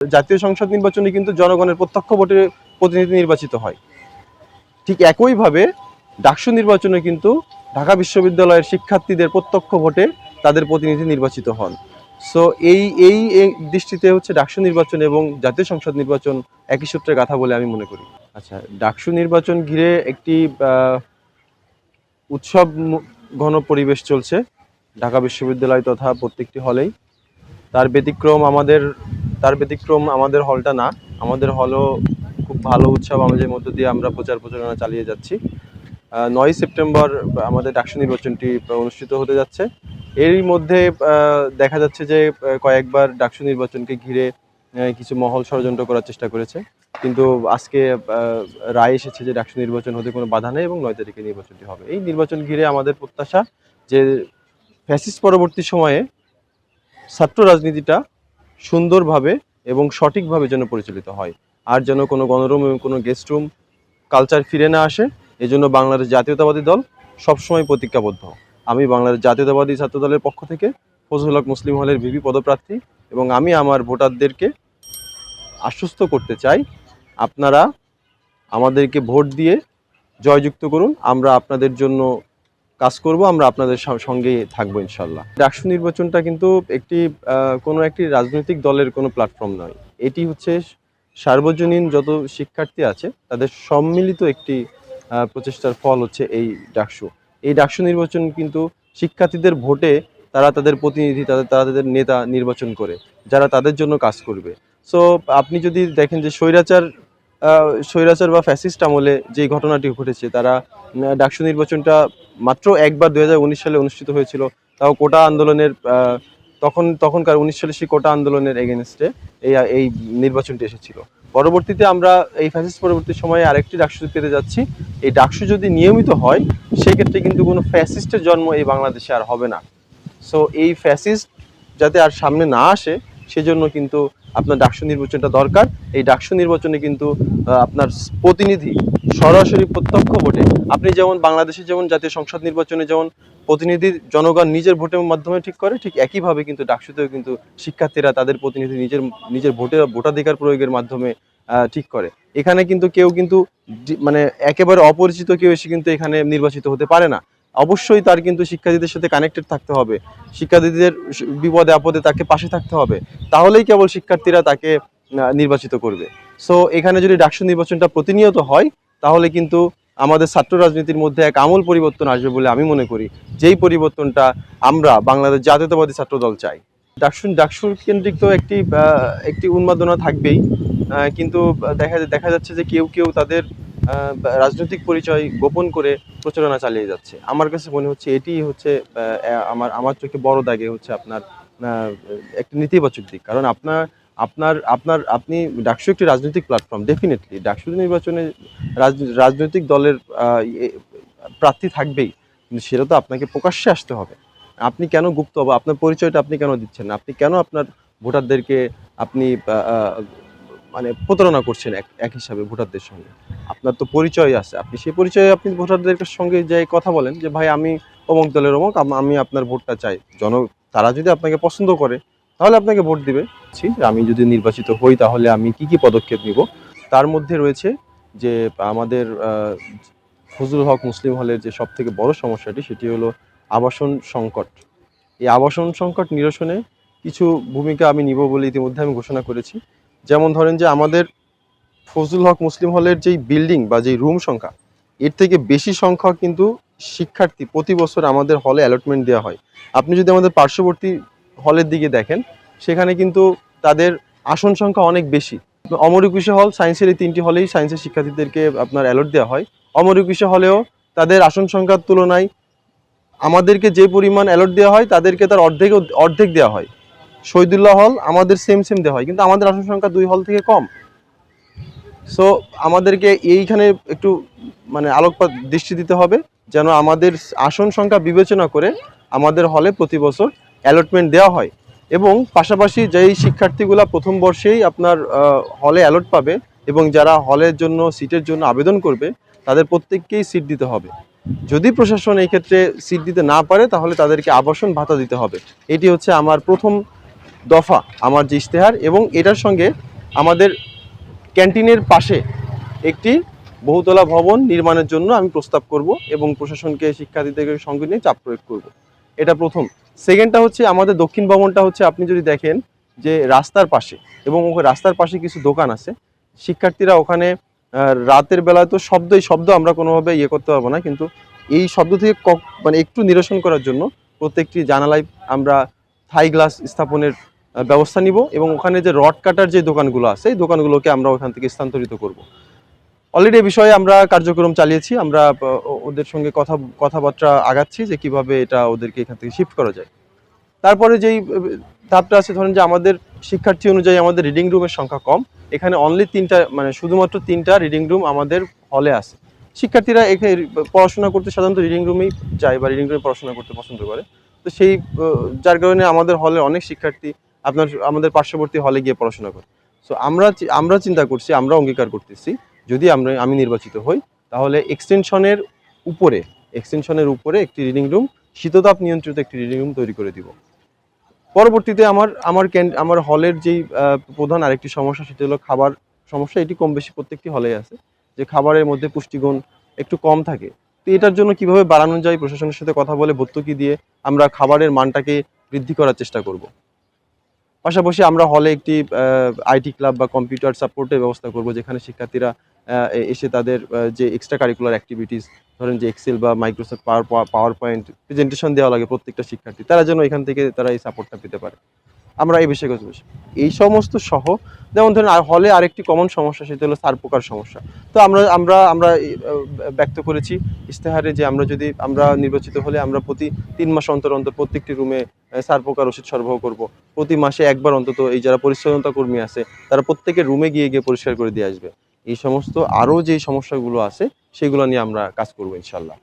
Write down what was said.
জাতীয় সংসদ নির্বাচনে কিন্তু জনগণের প্রত্যক্ষ ভোটে প্রতিনিধি নির্বাচিত হয়। ঠিক একইভাবে ডাকসু নির্বাচনে কিন্তু ঢাকা বিশ্ববিদ্যালয়ের শিক্ষার্থীদের প্রত্যক্ষ ভোটে তাদের প্রতিনিধি নির্বাচিত হন। সো এই এই দৃষ্টিতে হচ্ছে ডাকসু নির্বাচন এবং জাতীয় সংসদ নির্বাচন একই সূত্রে কথা বলে আমি মনে করি। আচ্ছা ডাকসু নির্বাচন ঘিরে একটি উৎসব ঘন পরিবেশ চলছে। ঢাকা বিশ্ববিদ্যালয় তথা প্রত্যেকটি হলেই। তার ব্যতিক্রম আমাদের তার ব্যতিক্রম আমাদের হলটা না। আমাদের হলও খুব ভালো উৎসব আমাদের মধ্য দিয়ে আমরা প্রচার প্রচারণা চালিয়ে যাচ্ছি। নয় সেপ্টেম্বর আমাদের ডাকসু নির্বাচনটি অনুষ্ঠিত হতে যাচ্ছে। এরই মধ্যে দেখা যাচ্ছে যে কয়েকবার ডাকসু নির্বাচনকে ঘিরে কিছু মহল ষড়যন্ত্র করার চেষ্টা করেছে। কিন্তু আজকে রায় এসেছে যে ডাকসু নির্বাচন হতে কোনো বাধা নেই এবং নয় তারিখে নির্বাচনটি হবে। এই নির্বাচন ঘিরে আমাদের প্রত্যাশা যে ফ্যাসিস্ট পরবর্তী সময়ে ছাত্র রাজনীতিটা সুন্দরভাবে এবং সঠিকভাবে যেন পরিচালিত হয়। আর যেন কোনো গণরুম এবং কোনো গেস্ট রুম কালচার ফিরে না আসে, এজন্য বাংলাদেশ জাতীয়তাবাদী দল সবসময় প্রতিজ্ঞাবদ্ধ। আমি বাংলাদেশ জাতীয়তাবাদী ছাত্র দলের পক্ষ থেকে ফজলুল হক মুসলিম হলের ভিপি পদপ্রার্থী এবং আমি আমার ভোটারদেরকে আশ্বস্ত করতে চাই, আপনারা আমাদেরকে ভোট দিয়ে জয়যুক্ত করুন। আমরা আপনাদের জন্য কাজ করব, আমরা আপনাদের সঙ্গে থাকব ইনশাল্লাহ। ডাকসু নির্বাচনটা কিন্তু একটি কোনো একটি রাজনৈতিক দলের কোনো প্ল্যাটফর্ম নয়। এটি হচ্ছে সার্বজনীন যত শিক্ষার্থী আছে, তাদের সম্মিলিত একটি প্রচেষ্টার ফল হচ্ছে এই ডাকসু। এই ডাকসু নির্বাচন কিন্তু শিক্ষার্থীদের ভোটে তারা তাদের প্রতিনিধি, তাদের, তারা তাদের নেতা নির্বাচন করে, যারা তাদের জন্য কাজ করবে। সো আপনি যদি দেখেন যে স্বৈরাচার স্বৈরাচার বা ফ্যাসিস্ট আমলে যে ঘটনাটি ঘটেছে, তারা ডাকসু নির্বাচনটা মাত্র একবার দু হাজার উনিশ সালে অনুষ্ঠিত হয়েছিল। তাও কোটা আন্দোলনের তখন, তখনকার উনিশ সালে সেই কোটা আন্দোলনের এগেনস্টে এই এই নির্বাচনটি এসেছিল। পরবর্তীতে আমরা এই ফ্যাসিস্ট পরবর্তী সময়ে আরেকটি ডাকসু পেতে যাচ্ছি। এই ডাকসু যদি নিয়মিত হয়, সেক্ষেত্রে কিন্তু কোনো ফ্যাসিস্টের জন্ম এই বাংলাদেশে আর হবে না। সো এই ফ্যাসিস্ট যাতে আর সামনে না আসে সেজন্য কিন্তু আপনার ডাকসু নির্বাচনটা দরকার। এই ডাকসু নির্বাচনে কিন্তু আপনার প্রতিনিধি সরাসরি প্রত্যক্ষ ভোটে। আপনি যেমন বাংলাদেশে যেমন জাতীয় সংসদ নির্বাচনে যেমন প্রতিনিধি জনগণ নিজের ভোটের মাধ্যমে ঠিক করে, ঠিক একইভাবে কিন্তু ডাকসুতেও কিন্তু শিক্ষার্থীরা তাদের প্রতিনিধি নিজের নিজের ভোটে, ভোটাধিকার প্রয়োগের মাধ্যমে ঠিক করে। এখানে কিন্তু কেউ কিন্তু মানে একেবারে অপরিচিত কেউ এসে কিন্তু এখানে নির্বাচিত হতে পারে না। অবশ্যই তার কিন্তু শিক্ষার্থীদের সাথে কানেক্টেড থাকতে হবে। শিক্ষার্থীদের বিপদে, আপদে তাকে পাশে থাকতে হবে। তাহলেই কেবল শিক্ষার্থীরা তাকে নির্বাচিত করবে। সো এখানে যদি ডাকসু নির্বাচনটা প্রতিনিয়ত হয়, তাহলে কিন্তু আমাদের ছাত্র রাজনীতির মধ্যে এক আমূল পরিবর্তন আসবে বলে আমি মনে করি। যেই পরিবর্তনটা আমরা বাংলাদেশ জাতীয়তাবাদী ছাত্র দল চাই। ডাকসু ডাকসু কেন্দ্রিক তো একটি একটি উন্মাদনা থাকবেই। কিন্তু দেখা দেখা যাচ্ছে যে কেউ কেউ তাদের রাজনৈতিক পরিচয় গোপন করে প্রচারণা চালিয়ে যাচ্ছে। আমার কাছে মনে হচ্ছে এটি হচ্ছে আমার আমার চোখে বড় দাগে হচ্ছে আপনার একটি নেতিবাচক দিক। কারণ আপনার আপনার আপনার, আপনি ডাকসু একটি রাজনৈতিক প্ল্যাটফর্ম ডেফিনেটলি ডাকসু নির্বাচনে রাজনৈতিক দলের প্রার্থী থাকবেই। কিন্তু সেটা তো আপনাকে প্রকাশ্যে আসতে হবে। আপনি কেন গুপ্ত বা আপনার পরিচয়টা আপনি কেন দিচ্ছেন না? আপনি কেন আপনার ভোটারদেরকে আপনি মানে প্রতারণা করছেন এক এক হিসাবে ভোটারদের সঙ্গে। আপনার তো পরিচয় আছে। আপনি সেই পরিচয়ে আপনি ভোটারদের সঙ্গে যে কথা বলেন যে, ভাই, আমি অমুক দলের অমুক, আমি আপনার ভোটটা চাই। জন, তারা যদি আপনাকে পছন্দ করে, তাহলে আপনাকে ভোট দিবে। আমি যদি নির্বাচিত হই, তাহলে আমি কি কি পদক্ষেপ নিব? তার মধ্যে রয়েছে যে, আমাদের ফজলুল হক মুসলিম হলের যে সব থেকে বড় সমস্যাটি, সেটি হলো আবাসন সংকট। এই আবাসন সংকট নিরসনে কিছু ভূমিকা আমি নিব বলে ইতিমধ্যে আমি ঘোষণা করেছি। যেমন ধরেন যে আমাদের ফজলুল হক মুসলিম হলের যেই বিল্ডিং বা যেই রুম সংখ্যা, এর থেকে বেশি সংখ্যক কিন্তু শিক্ষার্থী প্রতি বছর আমাদের হলে অ্যালটমেন্ট দেওয়া হয়। আপনি যদি আমাদের পার্শ্ববর্তী হলের দিকে দেখেন, সেখানে কিন্তু তাদের আসন সংখ্যা অনেক বেশি। অমর একুশে হল সায়েন্সের এই তিনটি হলেই সায়েন্সের শিক্ষার্থীদেরকে আপনার অ্যালট দেওয়া হয়। অমর একুশে হলেও তাদের আসন সংখ্যার তুলনায় আমাদেরকে যে পরিমাণ অ্যালট দেওয়া হয়, তাদেরকে তার অর্ধেক অর্ধেক দেওয়া হয়। শহীদুল্লাহ হল আমাদের সেম সেম দেওয়া হয়, কিন্তু আমাদের আসন সংখ্যা দুই হল থেকে কম। সো আমাদেরকে এইখানে একটু মানে আলোকপাত দৃষ্টি দিতে হবে, যেন আমাদের আসন সংখ্যা বিবেচনা করে আমাদের হলে প্রতি বছর অ্যালটমেন্ট দেওয়া হয়। এবং পাশাপাশি যেই শিক্ষার্থীগুলা প্রথম বর্ষেই আপনার হলে অ্যালট পাবে এবং যারা হলের জন্য সিটের জন্য আবেদন করবে, তাদের প্রত্যেককেই সিট দিতে হবে। যদি প্রশাসন এই ক্ষেত্রে সিট দিতে না পারে, তাহলে তাদেরকে আবাসন ভাতা দিতে হবে। এটি হচ্ছে আমার প্রথম দফা আমার যে ইশতেহার এবং এটার সঙ্গে আমাদের ক্যান্টিনের পাশে একটি বহুতলা ভবন নির্মাণের জন্য আমি প্রস্তাব করব এবং প্রশাসনকে শিক্ষার্থীদের সঙ্গে নিয়ে চাপ প্রয়োগ করব। এটা প্রথম। সেকেন্ডটা হচ্ছে আমাদের দক্ষিণ ভবনটা হচ্ছে আপনি যদি দেখেন যে রাস্তার পাশে এবং রাস্তার পাশে কিছু দোকান আছে, শিক্ষার্থীরা ওখানে রাতের বেলায় তো শব্দই শব্দ আমরা কোনোভাবে ইয়ে করতে পারব না, কিন্তু এই শব্দ থেকে মানে একটু নিরসন করার জন্য প্রত্যেকটি জানালায় আমরা থাই গ্লাস স্থাপনের ব্যবস্থা নিব এবং ওখানে যে রড কাটার যে দোকানগুলো আছে, এই দোকানগুলোকে আমরা ওখান থেকে স্থানান্তরিত করব। অলরেডি এ বিষয়ে আমরা কার্যক্রম চালিয়েছি, আমরা ওদের সঙ্গে কথা, কথাবার্তা আগাচ্ছি যে কীভাবে এটা ওদেরকে এখান থেকে শিফট করা যায়। তারপরে যেই ধাপটা আছে, ধরেন যে আমাদের শিক্ষার্থী অনুযায়ী আমাদের রিডিং রুমের সংখ্যা কম। এখানে অনলি তিনটা মানে শুধুমাত্র তিনটা রিডিং রুম আমাদের হলে আছে। শিক্ষার্থীরা এখানে পড়াশোনা করতে সাধারণত রিডিং রুমেই যায় বা রিডিং রুমে পড়াশোনা করতে পছন্দ করে। তো সেই যার কারণে আমাদের হলে অনেক শিক্ষার্থী আপনার আমাদের পার্শ্ববর্তী হলে গিয়ে পড়াশোনা করে। সো আমরা আমরা চিন্তা করছি, আমরা অঙ্গীকার করতেছি, যদি আমরা, আমি নির্বাচিত হই, তাহলে এক্সটেনশনের উপরে এক্সটেনশনের উপরে একটি রিডিং রুম শীততাপ নিয়ন্ত্রিত একটি রিডিং রুম তৈরি করে দিব। পরবর্তীতে আমার আমার আমার হলের যেই প্রধান আরেকটি সমস্যা সেটি হলো খাবার সমস্যা, এটি কম বেশি প্রত্যেকটি হলেই আছে। যে খাবারের মধ্যে পুষ্টিগুণ একটু কম থাকে। তো এটার জন্য কীভাবে বাড়ানো যায়, প্রশাসনের সাথে কথা বলে ভর্তুকি দিয়ে আমরা খাবারের মানটাকে বৃদ্ধি করার চেষ্টা করব। পাশাপাশি আমরা হলে একটি আইটি ক্লাব বা কম্পিউটার সাপোর্টের ব্যবস্থা করব, যেখানে শিক্ষার্থীরা এসে তাদের যে এক্সট্রা কারিকুলার অ্যাক্টিভিটিস ধরেন যে এক্সেল বা Microsoft power PowerPoint presentation দেওয়া লাগে প্রত্যেকটা শিক্ষার্থী, তারা যেন এখান থেকে তারা এই সাপোর্টটা পেতে পারে। আমরা এই বিষয়ে কথা বলছি। এই সমস্ত সহ, যেমন ধরেন হলে আরেকটি কমন সমস্যা, সেটা হলো সার পোকার সমস্যা। তো আমরা আমরা আমরা ব্যক্ত করেছি ইশতেহারে যে আমরা যদি, আমরা নির্বাচিত হলে আমরা প্রতি তিন মাস অন্তর অন্তর প্রত্যেকটি রুমে সার পোকার ওষুধ সরবরাহ করব। প্রতি মাসে একবার অন্তত এই যারা পরিচ্ছন্নতা কর্মী আছে, তারা প্রত্যেকের রুমে গিয়ে গিয়ে পরিষ্কার করে দিয়ে আসবে। এই সমস্ত আরও যে সমস্যাগুলো আছে, সেগুলো নিয়ে আমরা কাজ করব, ইনশাল্লাহ।